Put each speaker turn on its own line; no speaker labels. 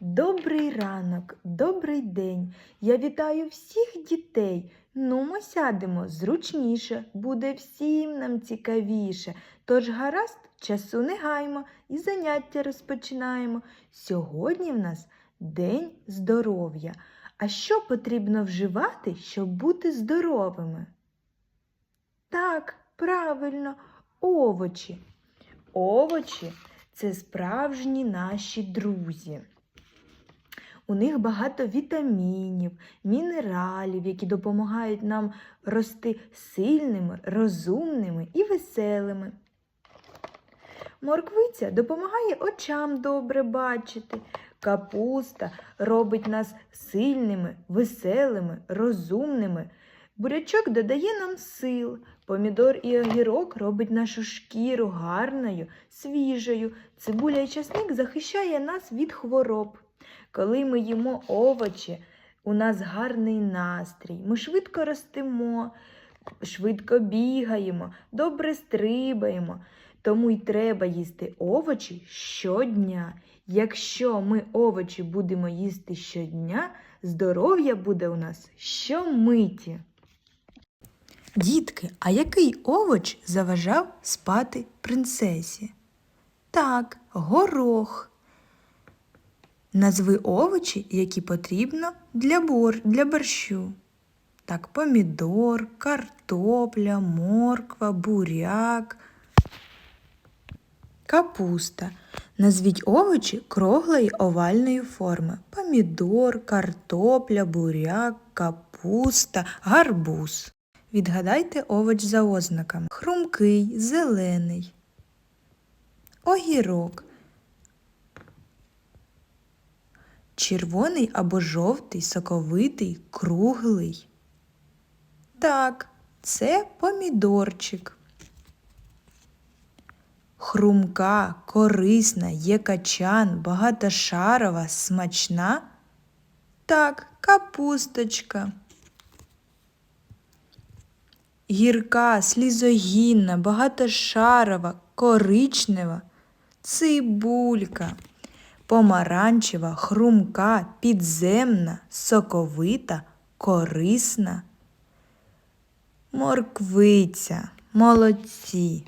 Добрий ранок, добрий день. Я вітаю всіх дітей. Нумо сядемо зручніше, буде всім нам цікавіше. Тож гаразд, часу не гаймо і заняття розпочинаємо. Сьогодні в нас День здоров'я. А що потрібно вживати, щоб бути здоровими? Так, правильно, овочі. Овочі це справжні наші друзі. У них багато вітамінів, мінералів, які допомагають нам рости сильними, розумними і веселими. Морквиця допомагає очам добре бачити. Капуста робить нас сильними, веселими, розумними. Бурячок додає нам сил. Помідор і огірок робить нашу шкіру гарною, свіжою. Цибуля і часник захищає нас від хвороб. Коли ми їмо овочі, у нас гарний настрій. Ми швидко ростемо, швидко бігаємо, добре стрибаємо. Тому й треба їсти овочі щодня. Якщо ми овочі будемо їсти щодня, здоров'я буде у нас щомиті. Дітки, а який овоч заважав спати принцесі? Так, горох. Назви овочі, які потрібно для, бор... для борщу. Так, помідор, картопля, морква, буряк, капуста. Назвіть овочі круглої овальної форми. Помідор, картопля, буряк, капуста, гарбуз. Відгадайте овоч за ознаками. Хрумкий, зелений. Огірок. Червоний або жовтий, соковитий, круглий. Так, це помідорчик. Хрумка, корисна, є качан, багатошарова, смачна. Так, капусточка. Гірка, слізогінна, багатошарова, коричнева, цибулька, помаранчева, хрумка, підземна, соковита, корисна. Морквиця, молодці.